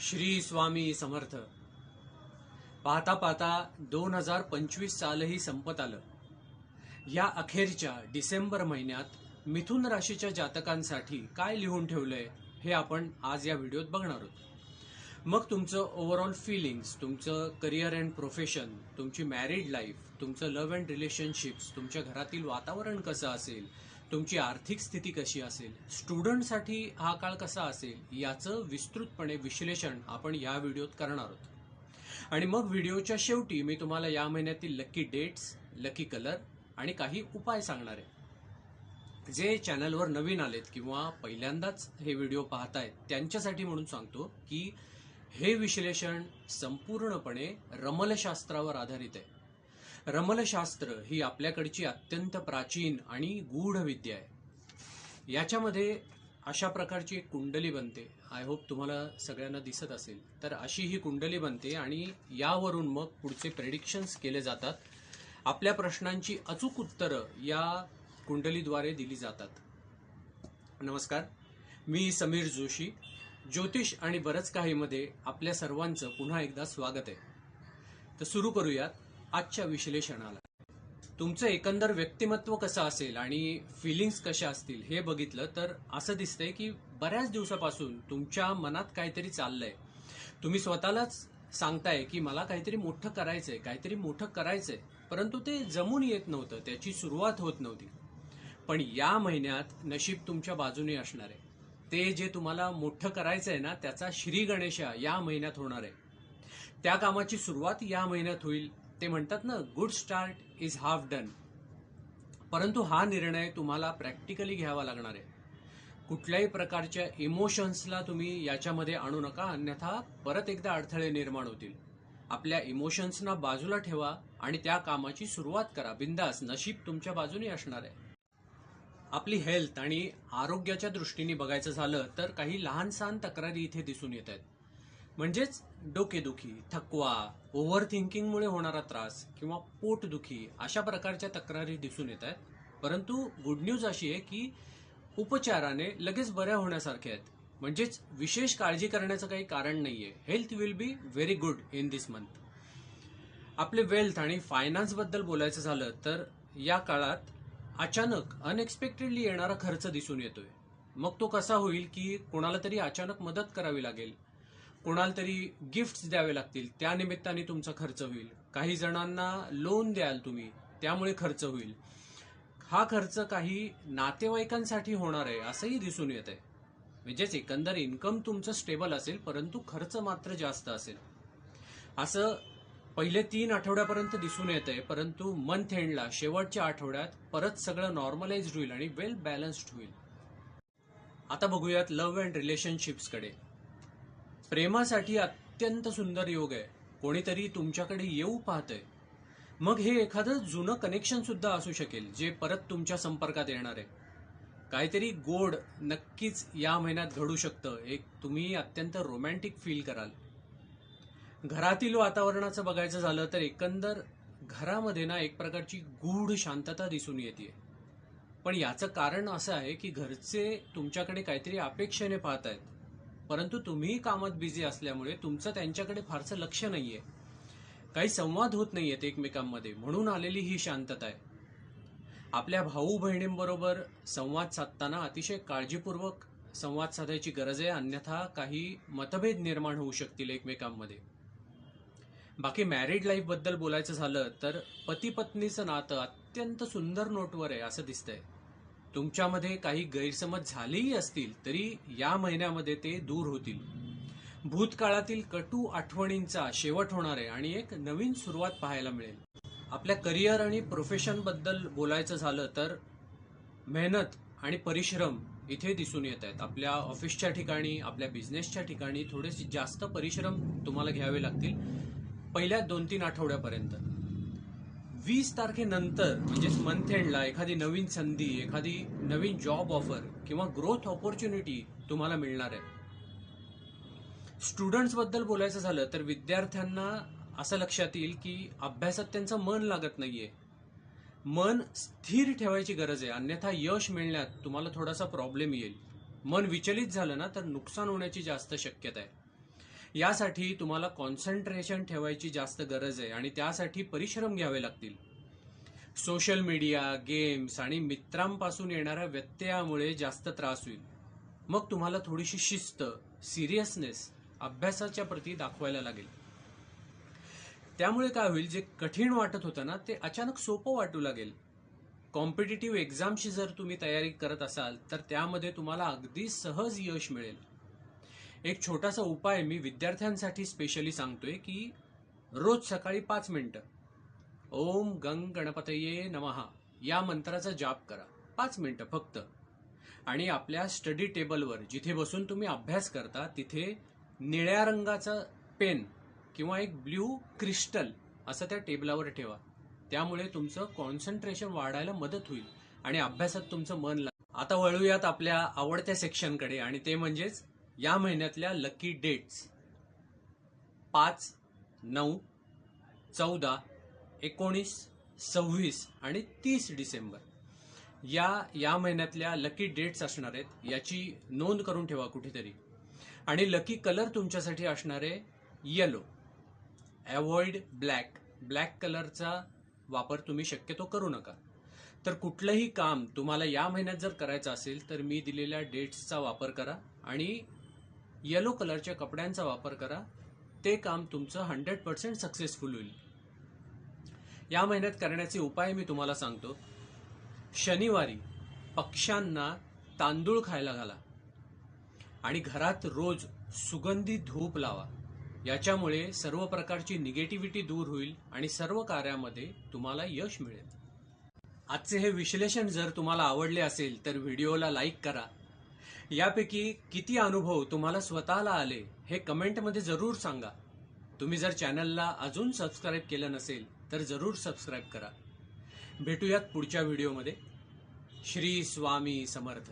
श्री स्वामी समर्थ. पाहता पाहता दोन हजार पंचवीस सालही संपत आलं. या अखेरच्या डिसेंबर महिन्यात मिथुन राशीच्या जातकांसाठी काय लिहून ठेवलंय हे आपण आज या व्हिडिओत बघणार आहोत. मग तुमचं ओव्हरऑल फिलिंग्स तुमचं करिअर अँड प्रोफेशन तुमची मॅरिड लाईफ तुमचं लव्ह अँड रिलेशनशिप्स तुमच्या घरातील वातावरण कसं असेल तुमची आर्थिक स्थिती कशी असेल? स्टुडंटसाठी हा काळ कसा असेल? याचं विस्तृतपणे विश्लेषण आपण या व्हिडिओत करणार आहोत. आणि मग व्हिडिओच्या शेवटी मी तुम्हाला या महिन्यातील लकी डेट्स लकी कलर आणि काही उपाय सांगणार आहे. जे चॅनलवर नवीन आलेत किंवा पहिल्यांदाच हे व्हिडिओ पाहतायत त्यांच्यासाठी म्हणून सांगतो की हे विश्लेषण संपूर्णपणे रमलशास्त्रावर आधारित आहे. रमलशास्त्र ही आपल्याकडची अत्यंत प्राचीन आणि गूढ विद्या आहे. याच्यामध्ये अशा प्रकारची एक कुंडली बनते. आय होप तुम्हाला सगळ्यांना दिसत असेल. तर अशी ही कुंडली बनते आणि यावरून मग पुढचे प्रेडिक्शन्स केले जातात. आपल्या प्रश्नांची अचूक उत्तरं या कुंडलीद्वारे दिली जातात. नमस्कार. मी समीर जोशी. ज्योतिष आणि बरंच काहीमध्ये आपल्या सर्वांचं पुन्हा एकदा स्वागत आहे. तर सुरू करूयात. आजच्या विश्लेषणाला. तुमचं एकंदर व्यक्तिमत्व कसं असेल आणि फिलिंग्स कशा असतील हे बघितलं तर असं दिसतंय की बऱ्याच दिवसापासून तुमच्या मनात काहीतरी चाललंय. तुम्ही स्वतःलाच सांगताय की मला काहीतरी मोठं करायचंय काहीतरी मोठं करायचंय परंतु ते जमून येत नव्हतं त्याची सुरुवात होत नव्हती. पण या महिन्यात नशीब तुमच्या बाजूने असणार आहे. ते जे तुम्हाला मोठं करायचंय ना त्याचा श्री गणेशा या महिन्यात होणार आहे. त्या कामाची सुरुवात या महिन्यात होईल ते म्हणतात ना good start is half done परंतु हा निर्णय तुम्हाला प्रॅक्टिकली घ्यावा लागणार आहे. कुठल्याही प्रकारच्या इमोशन्सला तुम्ही याच्यामध्ये आणू नका अन्यथा परत एकदा अडथळे निर्माण होतील. आपल्या इमोशन्सना बाजूला ठेवा आणि त्या कामाची सुरुवात करा. बिंदास नशीब तुमच्या बाजूने असणार आहे. आपली हेल्थ आणि आरोग्याच्या दृष्टीने बघायचं झालं तर काही लहान सहान तक्रारी इथे दिसून येत आहेत. म्हणजेच डोकेदुखी थकवा ओव्हर थिंकिंगमुळे होणारा त्रास किंवा पोटदुखी अशा प्रकारच्या तक्रारी दिसून येत आहेत. परंतु गुड न्यूज अशी आहे की उपचाराने लगेच बऱ्या होण्यासारख्या आहेत. म्हणजेच विशेष काळजी करण्याचं काही कारण नाहीये. Health will be very good in this month आपले वेल्थ आणि फायनान्सबद्दल बोलायचं झालं तर या काळात अचानक अनएक्सपेक्टेडली येणारा खर्च दिसून येतोय. मग तो कसा होईल की कोणाला तरी अचानक मदत करावी लागेल? कोणाला तरी गिफ्ट्स द्यावे लागतील त्या निमित्ताने तुमचा खर्च होईल. काही जणांना लोन द्याल तुम्ही त्यामुळे खर्च होईल. हा खर्च काही नातेवाईकांसाठी होणार आहे असंही दिसून येत आहे म्हणजेच एकंदर इन्कम तुमचं स्टेबल असेल परंतु खर्च मात्र जास्त असेल. असं पहिले तीन आठवड्यापर्यंत दिसून येत आहे परंतु मंथ एंडला शेवटच्या आठवड्यात परत सगळं नॉर्मलाइज होईल आणि वेल बॅलन्स्ड होईल. आता बघूयात लव्ह अँड रिलेशनशिप्सकडे प्रेमासाठी अत्यंत सुंदर योग आहे. कोणीतरी तुमच्याकडे येऊ पाहतंय. मग हे एखादं जुनं कनेक्शन सुद्धा असू शकेल जे परत तुमच्या संपर्कात येणार आहे. काहीतरी गोड नक्कीच या महिन्यात घडू शकतं. एक तुम्ही अत्यंत रोमॅन्टिक फील कराल. घरातील वातावरणाचं बघायचं झालं तर एकंदर घरामध्ये ना एक प्रकारची गूढ शांतता दिसून येते पण याचं कारण असं आहे की घरचे तुमच्याकडे काहीतरी अपेक्षेने पाहत आहेत परंतु तुम्ही कामात बिझी असल्यामुळे तुमचं त्यांच्याकडे फारसं लक्ष नाहीये. काही संवाद होत नाहीयेत एकमेकांमध्ये म्हणून आलेली ही शांतता आहे. आपल्या भाऊ बहिणींबरोबर संवाद साधताना अतिशय काळजीपूर्वक संवाद साधायची गरज आहे अन्यथा काही मतभेद निर्माण होऊ शकतील एकमेकांमध्ये. बाकी मॅरिड लाईफबद्दल बोलायचं झालं तर पती पत्नीचं नातं अत्यंत सुंदर नोटवर आहे असं दिसतंय. तुमच्यामध्ये काही गैरसमज झालेही असतील तरी या महिन्यामध्ये ते दूर होतील. भूतकाळातील कटू आठवणींचा शेवट होणार आहे आणि एक नवीन सुरुवात पाहायला मिळेल. आपल्या करिअर आणि प्रोफेशनबद्दल बोलायचं झालं तर मेहनत आणि परिश्रम इथे दिसून येत आहेत. आपल्या ऑफिसच्या ठिकाणी आपल्या बिझनेसच्या ठिकाणी थोडेसे जास्त परिश्रम तुम्हाला घ्यावे लागतील. पहिल्या दोन तीन आठवड्यापर्यंत. वीस तारखेनंतर म्हणजेच मंथ एंडला एखादी नवीन संधी एखादी नवीन जॉब ऑफर किंवा ग्रोथ ऑपॉर्च्युनिटी तुम्हाला मिळणार आहे. स्टुडंट्सबद्दल बोलायचं झालं तर विद्यार्थ्यांना असं लक्षात येईल की अभ्यासात त्यांचं मन लागत नाहीये. मन स्थिर ठेवायची गरज आहे. अन्यथा यश मिळण्यात तुम्हाला थोडासा प्रॉब्लेम येईल. मन विचलित झालं ना तर नुकसान होण्याची जास्त शक्यता आहे. यासाठी तुम्हाला कॉन्सन्ट्रेशन ठेवायची जास्त गरज आहे आणि त्यासाठी परिश्रम घ्यावे लागतील. सोशल मीडिया गेम्स आणि मित्रांपासून येणाऱ्या व्यत्ययामुळे जास्त त्रास होईल. मग तुम्हाला थोडीशी शिस्त सिरियसनेस अभ्यासाच्या प्रती दाखवायला लागेल. त्यामुळे काय होईल जे कठीण वाटत होतं ना ते अचानक सोपं वाटू लागेल. कॉम्पिटेटिव्ह एक्झामची जर तुम्ही तयारी करत असाल तर त्यामध्ये तुम्हाला अगदी सहज यश मिळेल. एक छोटासा उपाय मी विद्यार्थ्यांसाठी स्पेशली सांगतोय की रोज सकाळी पाच मिनिटं. ओम गंग गणपतये नमहा या मंत्राचा जाप करा. पाच मिनिटं फक्त. आणि आपल्या स्टडी टेबलवर जिथे बसून तुम्ही अभ्यास करता तिथे निळ्या रंगाचा पेन किंवा एक ब्ल्यू क्रिस्टल असं त्या टेबलावर ठेवा. त्यामुळे तुमचं कॉन्सन्ट्रेशन वाढायला मदत होईल आणि अभ्यासात तुमचं मन लागेल आता वळूयात आपल्या आवडत्या सेक्शनकडे आणि ते म्हणजेच या महिन्यातल्या लकी डेट्स पाच नऊ चौदा एकोणीस सव्वीस आणि तीस डिसेंबर. या या महिन्यातल्या लकी डेट्स असणार आहेत याची नोंद करून ठेवा कुठेतरी. आणि लकी कलर तुमच्यासाठी असणार आहे येलो अवॉइड ब्लॅक ब्लॅक कलरचा वापर तुम्ही शक्यतो करू नका. तर कुठलंही काम तुम्हाला या महिन्यात जर करायचं असेल तर मी दिलेल्या डेट्सचा वापर करा आणि येलो कलरच्या कपड्यांचा वापर करा. ते काम तुमचं हंड्रेड पर्सेंट सक्सेसफुल होईल. या महिन्यात करण्याचे उपाय मी तुम्हाला सांगतो. शनिवारी पक्ष्यांना तांदूळ खायला घाला आणि घरात रोज सुगंधी धूप लावा. याच्यामुळे सर्व प्रकारची निगेटिव्हिटी दूर होईल आणि सर्व कार्यामध्ये तुम्हाला यश मिळेल. आजचे हे विश्लेषण जर तुम्हाला आवडले असेल तर व्हिडिओला लाईक करा. यापैकी किती अनुभव तुम्हाला स्वतःला आले हे कमेंटमध्ये जरूर सांगा. तुम्ही जर चॅनलला अजून सबस्क्राईब केलं नसेल तर जरूर सबस्क्राईब करा. भेटूयात पुढच्या व्हिडिओमध्ये. श्री स्वामी समर्थ.